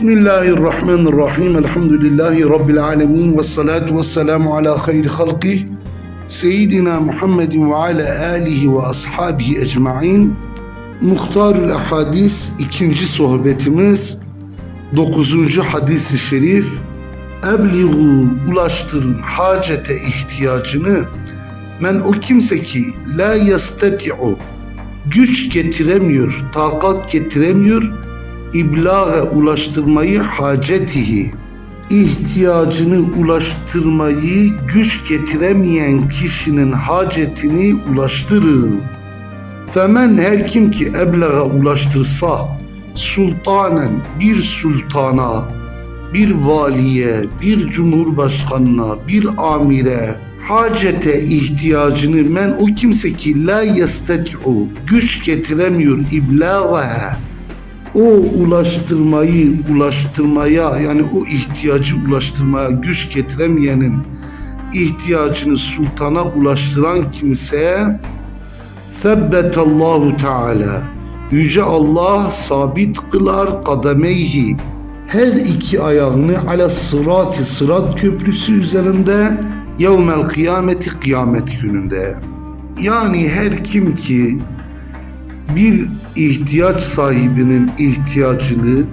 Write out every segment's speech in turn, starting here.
Bismillahirrahmanirrahim. Elhamdülillahi Rabbil alemin. Ve salatu ve selamu ala hayri halqih. Seyyidina Muhammedin ve ala alihi ve ashabihi ecma'in. Muhtarül Ahadis ikinci sohbetimiz 9. hadisi şerif Ebliğu ulaştırın hacete ihtiyacını men o kimse ki la yastati'u güç getiremiyor, takat getiremiyor iblağa ulaştırmayı hacetihi ihtiyacını ulaştırmayı güç getiremeyen kişinin hacetini ulaştırın. Femen her kim ki eblağa ulaştırsa sultanen bir sultana, bir valiye, bir cumhurbaşkanına, bir amire hacete ihtiyacını men o kimse ki la yesteti'u güç getiremiyor iblağa o ulaştırmayı ulaştırmaya yani o ihtiyacı ulaştırmaya güç getiremeyenin ihtiyacını sultana ulaştıran kimseye Allahu Teala Yüce Allah sabit kılar kademeyhi her iki ayağını ala sırati sırat köprüsü üzerinde yevmel kıyameti kıyamet gününde. Yani her kim ki bir ihtiyaç sahibinin ihtiyacını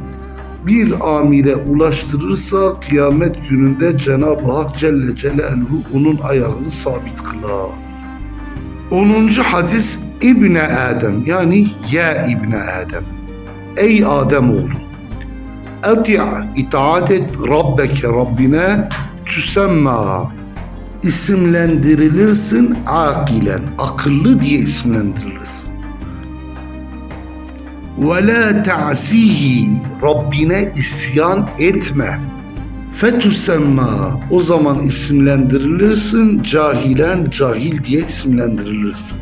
bir amire ulaştırırsa kıyamet gününde Cenab-ı Hak Celle Celaluhu onun ayağını sabit kılar. 10. hadis İbne Adem yani ya İbne Adem. Ey Adem oğlu. Eti'a itaat et Rabbeke Rabbine tüsemma isimlendirilirsin akilen akıllı diye isimlendirilirsin. Ve la ta'sihi Rabbine isyan etme. Fetüsemma o zaman isimlendirilirsin cahilen cahil diye isimlendirilirsin.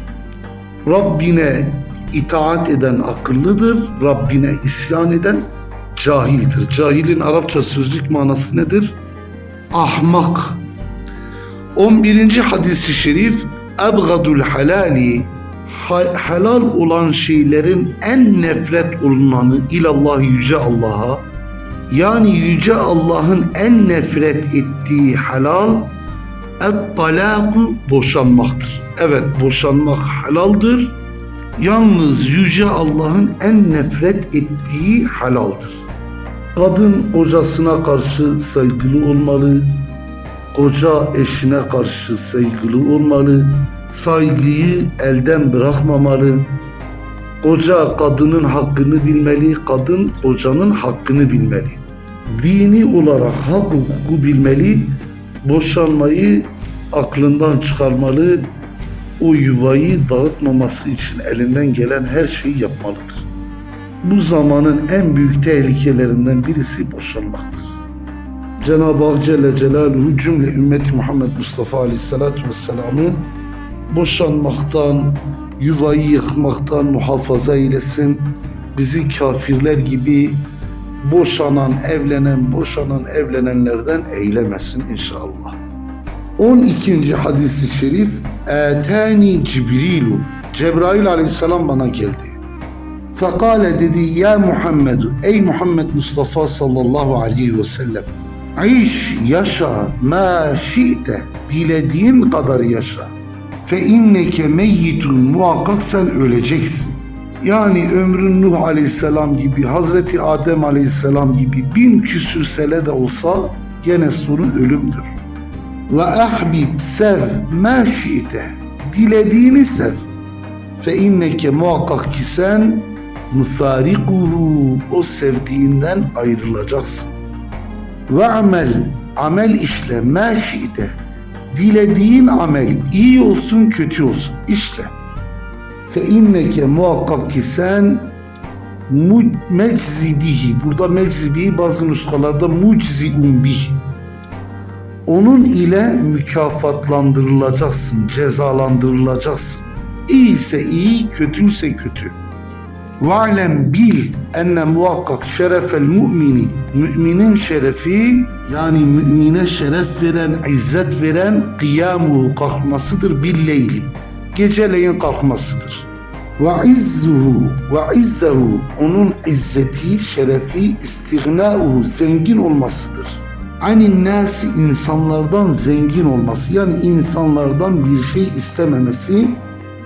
Rabbine itaat eden akıllıdır, Rabbine isyan eden cahildir. Cahilin Arapça sözlük manası nedir? Ahmak. 11. hadisi şerif Ebgadul halali helal olan şeylerin en nefret olunanı ilallah yüce Allah'a yani yüce Allah'ın en nefret ettiği helal et-talaku boşanmaktır. Evet boşanmak helaldir. Yalnız yüce Allah'ın en nefret ettiği helaldir. Kadın kocasına karşı saygılı olmalı. Koca eşine karşı saygılı olmalı. Saygıyı elden bırakmamalı. Koca kadının hakkını bilmeli, kadın kocanın hakkını bilmeli. Dini olarak hak hukuku bilmeli, boşanmayı aklından çıkarmalı, o yuvayı dağıtmaması için elinden gelen her şeyi yapmalıdır. Bu zamanın en büyük tehlikelerinden birisi boşanmaktır. Cenab-ı Hak Celle Celaluhu cümle ümmeti Muhammed Mustafa Aleyhisselatü Vesselam'ı boşanmaktan, yuvayı yıkmaktan muhafaza eylesin. Bizi kafirler gibi boşanan, evlenen, boşanan, evlenenlerden eylemesin inşallah. 12. hadis-i şerif Etani Cibrilu Cebrail aleyhisselam bana geldi. Fekale dedi ya Muhammed ey Muhammed Mustafa sallallahu aleyhi ve sellem İş yaşa ma şi'te dilediğin kadar yaşa. Fe inneke meyyitun muhakkak sen öleceksin. Yani ömrün Nuh aleyhisselam gibi, Hazreti Adem aleyhisselam gibi bin küsür sene de olsa gene sonu ölümdür. Ve ahbib sev ma şi'te dilediğini sev. Fe inneke muhakkak ki sen müfarikuhu o sevdiğinden ayrılacaksın. Ve amel amel işle ma şi'te dilediğin amel iyi olsun kötü olsun işle. Fe inneke muhakkak ki sen meczibihi burada meczibihi bazı nuskalarda mucziun bih onun ile mükafatlandırılacaksın, cezalandırılacaksın. İyiyse iyi, kötüyse kötü. Ve'lem bil enne muhakkak şerefel mümini müminin şerefi yani mümine şeref veren, izzet veren kıyamu kalkmasıdır billeyli. Geceleyin kalkmasıdır. ve izzuhu ve izzehu onun izzeti, şerefi, istighna'uhu zengin olmasıdır. Anin nasi insanlardan zengin olması yani insanlardan bir şey istememesi,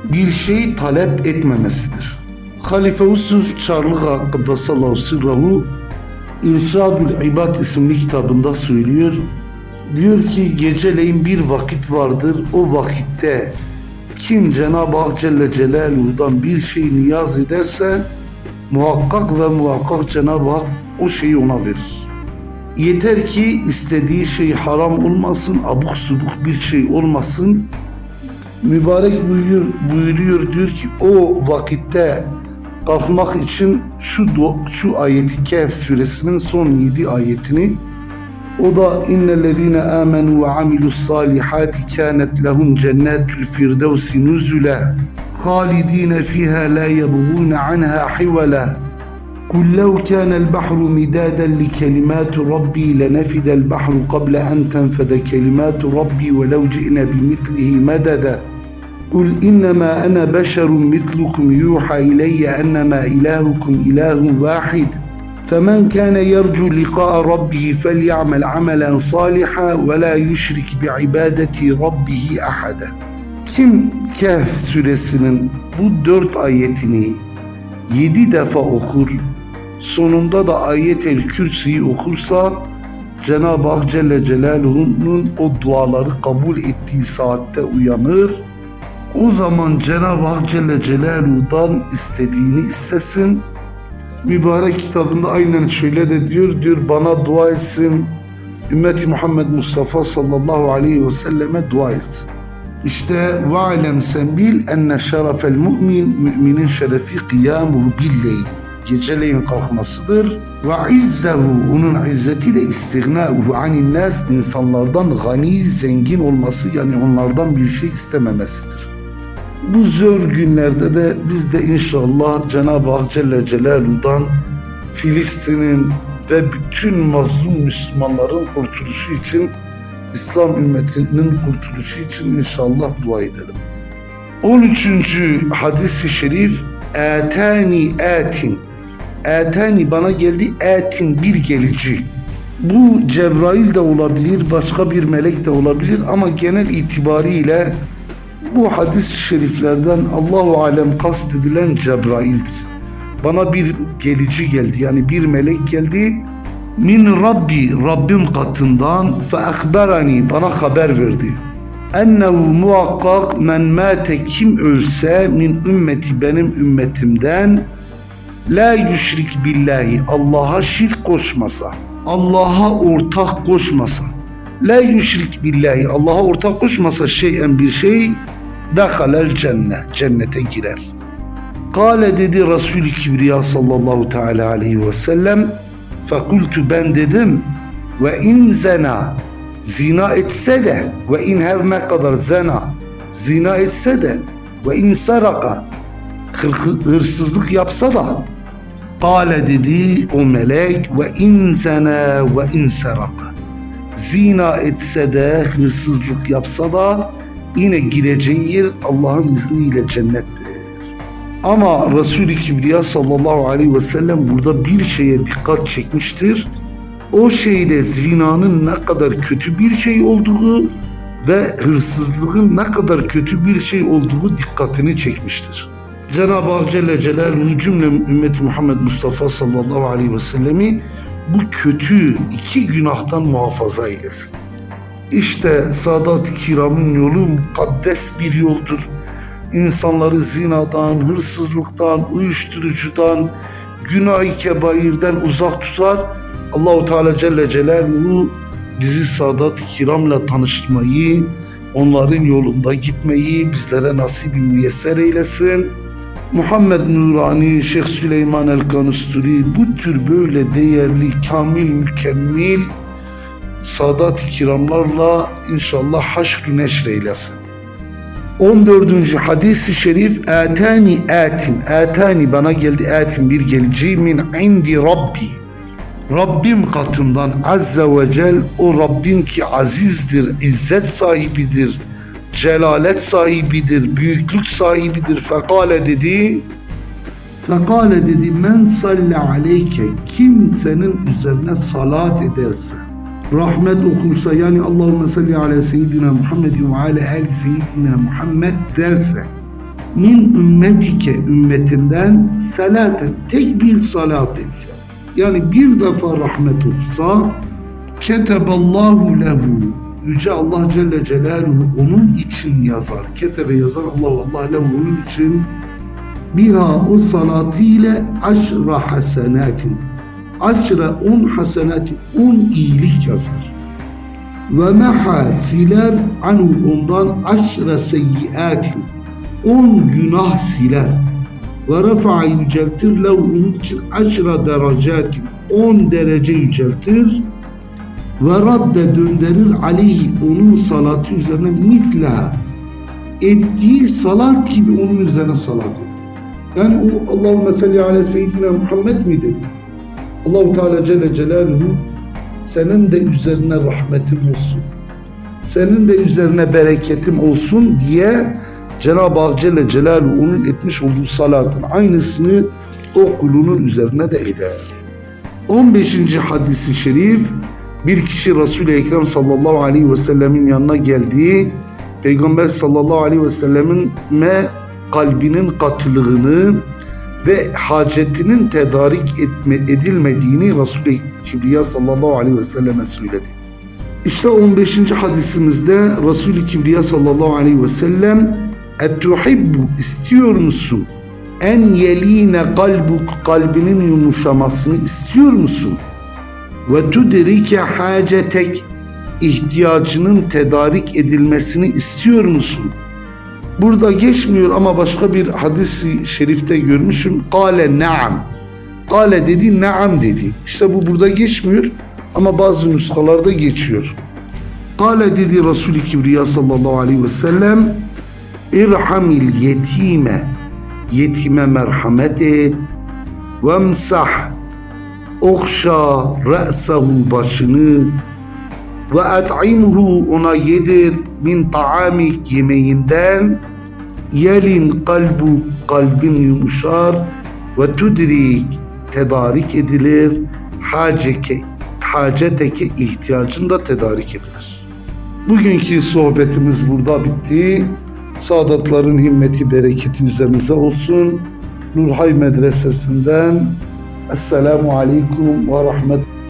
bir şey talep etmemesidir. Halife Yusuf Çarlığa Kıddasallahu Sirrahu İrşadül İbad isimli kitabında söylüyor. Diyor ki geceleyin bir vakit vardır. O vakitte kim Cenab-ı Hak Celle Celaluhu'dan bir şey niyaz ederse muhakkak ve muhakkak Cenab-ı Hak o şeyi ona verir. Yeter ki istediği şey haram olmasın, abuk subuk bir şey olmasın. Mübarek buyuruyor, buyuruyor diyor ki o vakitte kalkmak için şu du- şu ayeti Kehf suresinin son 7 ayetini o da innellezine amenu ve amilus salihati kanet lehum cennetul firdevsi nuzula halidine fiha la yebğun anha hivala قل لو كان البحر مدادا لكلمات ربي لنفد البحر قبل أن تنفد كلمات ربي ولو جئنا بمثله مددا قل إنما أنا بشر مثلكم يوحى إلي أنما إلهكم إله واحد فمن كان يرجو لقاء ربه فليعمل عملا صالحا ولا يشرك بعبادة ربه أحدا Kim Kehf suresinin bu dört ayetini yedi defa okur, sonunda da ayet-el kürsüyü okursa Cenab-ı Hak Celle Celaluhu'nun o duaları kabul ettiği saatte uyanır. o zaman Cenab-ı Hak Celle Celaluhu'dan istediğini istesin. Mübarek kitabında aynen şöyle de diyor, diyor bana dua etsin. Ümmeti Muhammed Mustafa sallallahu aleyhi ve selleme dua etsin. İşte ve'lem sen bil enne şerefel mümin, müminin şerefi kıyamuhu billeyl. Geceleyin kalkmasıdır. Ve izzehu, onun izzetiyle istighna'uhu anin nas, insanlardan gani, zengin olması yani onlardan bir şey istememesidir. Bu zor günlerde de biz de inşallah Cenab-ı Hak Celle Celaluhu'dan Filistin'in ve bütün mazlum Müslümanların kurtuluşu için İslam ümmetinin kurtuluşu için inşallah dua edelim. 13. hadis-i şerif Etani etin Etani bana geldi etin bir gelici. Bu Cebrail de olabilir, başka bir melek de olabilir ama genel itibariyle bu hadis-i şeriflerden Allahu alem kastedilen Cebrail'dir. Bana bir gelici geldi yani bir melek geldi min Rabbi Rabbim katından fe akberani bana haber verdi. Ennehu muhakkak men mate kim ölse min ümmeti benim ümmetimden la yüşrik billahi Allah'a şirk koşmasa Allah'a ortak koşmasa la yüşrik billahi Allah'a ortak koşmasa şeyen bir şey dehalel cennet cennete girer. Kale dedi Resul-i Kibriya sallallahu teala aleyhi ve sellem Fekultu ben dedim ve in zena. Zina etse de ve in her ne kadar zena. Zina etse de ve in saraka. Hır- hırsızlık yapsa da Kale dedi o melek ve in zena ve in saraka. Zina etse de hırsızlık yapsa da yine gireceği yer Allah'ın izniyle cennettir. Ama Resul-i Kibriya sallallahu aleyhi ve sellem burada bir şeye dikkat çekmiştir. O şeyde zinanın ne kadar kötü bir şey olduğu ve hırsızlığın ne kadar kötü bir şey olduğu dikkatini çekmiştir. Cenab-ı Hak Celle Celaluhu cümle ümmeti Muhammed Mustafa sallallahu aleyhi ve sellemi bu kötü iki günahtan muhafaza eylesin. İşte Sadat-ı Kiram'ın yolu mukaddes bir yoldur. İnsanları zinadan, hırsızlıktan, uyuşturucudan, günah-ı kebairden uzak tutar. Allahu Teala Celle Celaluhu bizi Sadat-ı Kiram'la tanıştırmayı, onların yolunda gitmeyi bizlere nasip müyesser eylesin. Muhammed Nurani, Şeyh Süleyman El-Kanusturi bu tür böyle değerli, kamil, mükemmel Sadat-ı Kiramlarla inşallah haşr-ı neşr eylesin. 14. hadis-i şerif Atani atin Atani bana geldi atin bir gelici min indi Rabbi Rabbim katından Azze ve Cel o Rabbim ki azizdir, izzet sahibidir, celalet sahibidir, büyüklük sahibidir. Fekale dedi, Fekale dedi men salli aleyke kim senin üzerine salat ederse rahmet okursa yani Allahümme salli ala seyyidina Muhammed ve ala el seyyidina Muhammed derse min ümmetike ümmetinden salaten tek bir salat etse yani bir defa rahmet okursa keteballahu lehu Yüce Allah Celle Celaluhu onun için yazar. Ketebe yazar Allah Allah lehu onun için. Biha o salatı ile aşra hasenatin aşra on hasenatin on iyilik yazar ve meha siler anu ondan aşra seyyiatin on günah siler ve refa'a yüceltir lev onun için aşra derecatin on derece yüceltir ve radde döndürür aleyhi onun salatı üzerine mitla ettiği salat gibi onun üzerine salat eder. Yani o Allahümme salli ala seyyidina Muhammed mi dedi? Allahu Teala Celle Celaluhu senin de üzerine rahmetim olsun. Senin de üzerine bereketim olsun diye Cenab-ı Hak Celle Celaluhu etmiş olduğu salatın aynısını o kulunun üzerine de eder. 15. hadisi şerif bir kişi Resul-i Ekrem sallallahu aleyhi ve sellemin yanına geldiği Peygamber sallallahu aleyhi ve sellemin me kalbinin katılığını ve hacetinin tedarik etme, edilmediğini Resul-i Kibriya sallallahu aleyhi ve selleme söyledi. İşte 15. hadisimizde Resul-i Kibriya sallallahu aleyhi ve sellem Ettuhibbu istiyor musun? En yeline kalbuk kalbinin yumuşamasını istiyor musun? Ve tudrike hacetek ihtiyacının tedarik edilmesini istiyor musun? Burada geçmiyor ama başka bir hadisi şerifte görmüşüm. Kale naam. Kale dedi naam dedi. İşte bu burada geçmiyor ama bazı nuskalarda geçiyor. Kale dedi Resul-i Kibriya sallallahu aleyhi ve sellem İrhamil yetime yetime merhamet et vemsah okşa re'sehu başını ve at'imhu ona yedir min taamik yemeğinden yelin kalbu kalbin yumuşar ve tudrik tedarik edilir haceke haceteke ihtiyacın da tedarik edilir. Bugünkü sohbetimiz burada bitti. Sadatların himmeti bereketi üzerinize olsun. Nurhay Medresesi'nden Esselamu Aleyküm ve Rahmet